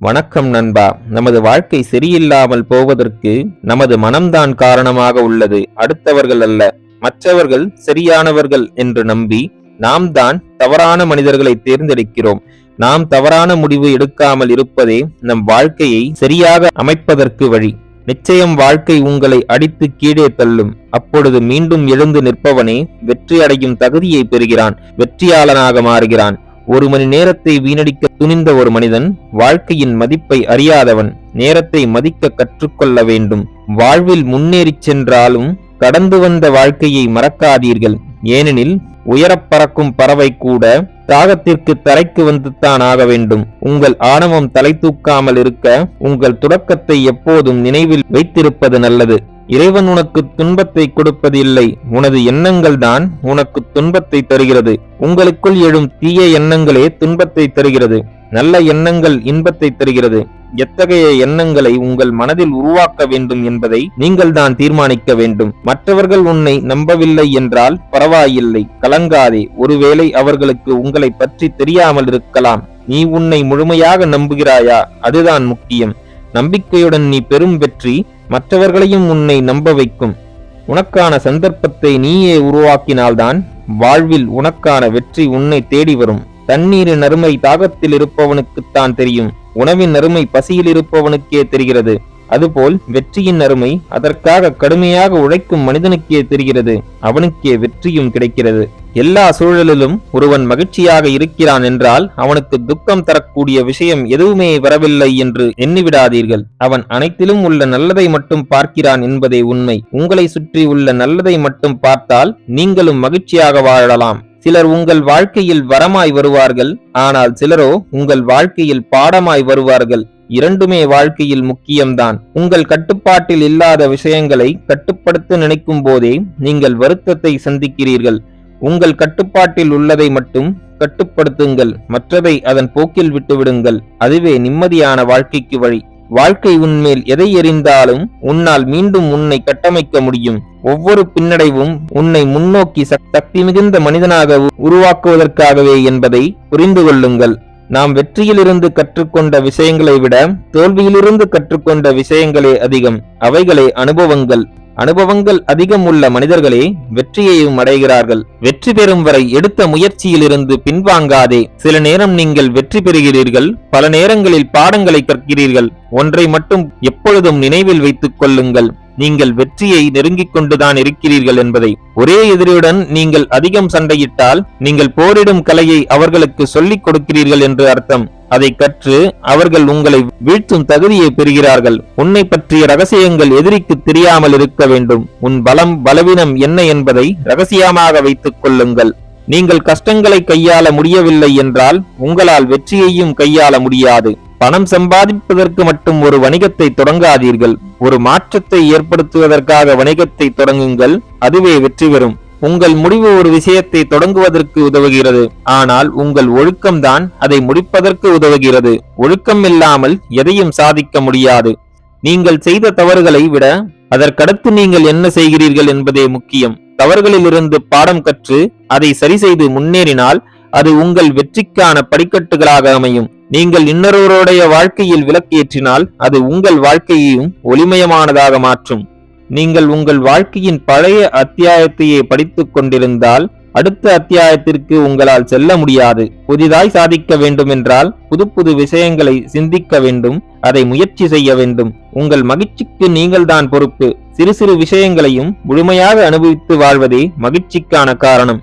வணக்கம் நண்பா. நமது வாழ்க்கை சரியில்லாமல் போவதற்கு நமது மனம்தான் காரணமாக உள்ளது. அடுத்தவர்கள் அல்ல மற்றவர்கள் சரியானவர்கள் என்று நம்பி நாம் தான் தவறான மனிதர்களை தேர்ந்தெடுக்கிறோம். நாம் தவறான முடிவு எடுக்காமல் இருப்பதே நம் வாழ்க்கையை சரியாக அமைப்பதற்கு வழி. நிச்சயம் வாழ்க்கை உங்களை அடித்து கீழே தள்ளும். அப்பொழுது மீண்டும் எழுந்து நிற்பவனே வெற்றி அடையும் தகுதியை பெறுகிறான் வெற்றியாளனாக மாறுகிறான். ஒரு மணி நேரத்தை வீணடிக்க துணிந்த ஒரு மனிதன் வாழ்க்கையின் மதிப்பை அறியாதவன் நேரத்தை மதிக்க கற்றுக்கொள்ள வேண்டும். வாழ்வில் முன்னேறிச் சென்றாலும் கடந்து வந்த வாழ்க்கையை மறக்காதீர்கள். ஏனெனில் உயரப் பறக்கும் பறவை கூட தாகத்திற்கு தரைக்கு வந்துத்தான் ஆக வேண்டும். உங்கள் ஆணவம் தலை தூக்காமல் இருக்க உங்கள் தொடக்கத்தை எப்போதும் நினைவில் வைத்திருப்பது நல்லது. இறைவன் உனக்கு துன்பத்தை கொடுப்பதில்லை. உனது எண்ணங்கள் தான் உனக்கு துன்பத்தை தருகிறது. உங்களுக்குள் எழும் தீய எண்ணங்களே துன்பத்தை தருகிறது. நல்ல எண்ணங்கள் இன்பத்தை தருகிறது. எத்தகைய எண்ணங்களை உங்கள் மனதில் உருவாக்க வேண்டும் என்பதை நீங்கள் தான் தீர்மானிக்க வேண்டும். மற்றவர்கள் உன்னை நம்பவில்லை என்றால் பரவாயில்லை. கலங்காதே. ஒருவேளை அவர்களுக்கு உங்களை பற்றி தெரியாமல் இருக்கலாம். நீ உன்னை முழுமையாக நம்புகிறாயா? அதுதான் முக்கியம். நம்பிக்கையுடன் நீ பெரும் வெற்றி மற்றவர்களையும் உன்னை நம்ப வைக்கும். உனக்கான சந்தர்ப்பத்தை நீயே உருவாக்கினால்தான் வாழ்வில் உனக்கான வெற்றி உன்னை தேடி வரும். தண்ணீரின் அருமை தாகத்தில் இருப்பவனுக்குத்தான் தெரியும். உணவின் அருமை பசியில் இருப்பவனுக்கே தெரிகிறது. அதுபோல் வெற்றியின் அருமை அதற்காக கடுமையாக உழைக்கும் மனிதனுக்கே தெரிகிறது. அவனுக்கே வெற்றியும் கிடைக்கிறது. எல்லா சூழலிலும் ஒருவன் மகிழ்ச்சியாக இருக்கிறான் என்றால் அவனுக்கு துக்கம் தரக்கூடிய விஷயம் எதுவுமே வரவில்லை என்று எண்ணிவிடாதீர்கள். அவன் அனைத்திலும் உள்ள நல்லதை மட்டும் பார்க்கிறான் என்பதே உண்மை. உங்களை சுற்றி உள்ள நல்லதை மட்டும் பார்த்தால் நீங்களும் மகிழ்ச்சியாக வாழலாம். சிலர் உங்கள் வாழ்க்கையில் வரமாய் வருவார்கள். ஆனால் சிலரோ உங்கள் வாழ்க்கையில் பாடமாய் வருவார்கள். இரண்டுமே வாழ்க்கையில் முக்கியம்தான். உங்கள் கட்டுப்பாட்டில் இல்லாத விஷயங்களை கட்டுப்படுத்த நினைக்கும் போதே நீங்கள் வருத்தத்தை சந்திக்கிறீர்கள். உங்கள் கட்டுப்பாட்டில் உள்ளதை மட்டும் கட்டுப்படுத்துங்கள். மற்றதை அதன் போக்கில் விட்டுவிடுங்கள் அதுவே நிம்மதியான வாழ்க்கைக்கு வழி. வாழ்க்கை உன்மேல் எதை எறிந்தாலும் உன்னால் மீண்டும் உன்னை கட்டமைக்க முடியும். ஒவ்வொரு பின்னடைவும் உன்னை முன்னோக்கி சக்தி மிகுந்த மனிதனாக உருவாக்குவதற்காகவே என்பதை புரிந்து கொள்ளுங்கள். நாம் வெற்றியிலிருந்து கற்றுக்கொண்ட விஷயங்களை விட தோல்வியிலிருந்து கற்றுக்கொண்ட விஷயங்களே அதிகம். அவைகளே அனுபவங்கள். அனுபவங்கள் அதிகம் உள்ள மனிதர்களே வெற்றியையும் அடைகிறார்கள். வெற்றி பெறும் வரை எடுத்த முயற்சியிலிருந்து பின்வாங்காதே. சில நேரம் நீங்கள் வெற்றி பெறுகிறீர்கள் பல நேரங்களில் பாடங்களை கற்கிறீர்கள். ஒன்றை மட்டும் எப்பொழுதும் நினைவில் வைத்துக் கொள்ளுங்கள். நீங்கள் வெற்றியை நெருங்கிக் கொண்டுதான் இருக்கிறீர்கள் என்பதை. ஒரே எதிரியுடன் நீங்கள் அதிகம் சண்டையிட்டால் நீங்கள் போரிடும் கலையை அவர்களுக்கு சொல்லிக் கொடுக்கிறீர்கள் என்று அர்த்தம். அதை கற்று அவர்கள் உங்களை வீழ்த்தும் தகுதியை பெறுகிறார்கள். உன்னை பற்றிய ரகசியங்கள் எதிரிக்கு தெரியாமல் இருக்க வேண்டும். உன் பலம் பலவீனம் என்ன என்பதை ரகசியமாக வைத்துக் கொள்ளுங்கள். நீங்கள் கஷ்டங்களை கையாள முடியவில்லை என்றால் உங்களால் வெற்றியையும் கையாள முடியாது. பணம் சம்பாதிப்பதற்கு மட்டும் ஒரு வணிகத்தை தொடங்காதீர்கள். ஒரு மாற்றத்தை ஏற்படுத்துவதற்காக வணிகத்தை தொடங்குங்கள் அதுவே வெற்றி பெறும். உங்கள் முடிவு ஒரு விஷயத்தை தொடங்குவதற்கு உதவுகிறது. ஆனால் உங்கள் ஒழுக்கம்தான் அதை முடிப்பதற்கு உதவுகிறது. ஒழுக்கம் இல்லாமல் எதையும் சாதிக்க முடியாது. நீங்கள் செய்த தவறுகளை விட அதற்கடுத்து நீங்கள் என்ன செய்கிறீர்கள் என்பதே முக்கியம். தவறுகளிலிருந்து பாடம் கற்று அதை சரி செய்து முன்னேறினால் அது உங்கள் வெற்றிக்கான படிக்கட்டுகளாக அமையும். நீங்கள் இன்னொருவருடைய வாழ்க்கையில் விளக்கேற்றினால் அது உங்கள் வாழ்க்கையையும் ஒளிமயமானதாக மாற்றும். நீங்கள் உங்கள் வாழ்க்கையின் பழைய அத்தியாயத்தையே படித்துக் கொண்டிருந்தால் அடுத்த அத்தியாயத்திற்கு உங்களால் செல்ல முடியாது. புதிதாய் சாதிக்க வேண்டும் என்றால் புது புது விஷயங்களை சிந்திக்க வேண்டும் அதை முயற்சி செய்ய வேண்டும். உங்கள் மகிழ்ச்சிக்கு நீங்கள்தான் பொறுப்பு. சிறு சிறு விஷயங்களையும் முழுமையாக அனுபவித்து வாழ்வதே மகிழ்ச்சிக்கான காரணம்.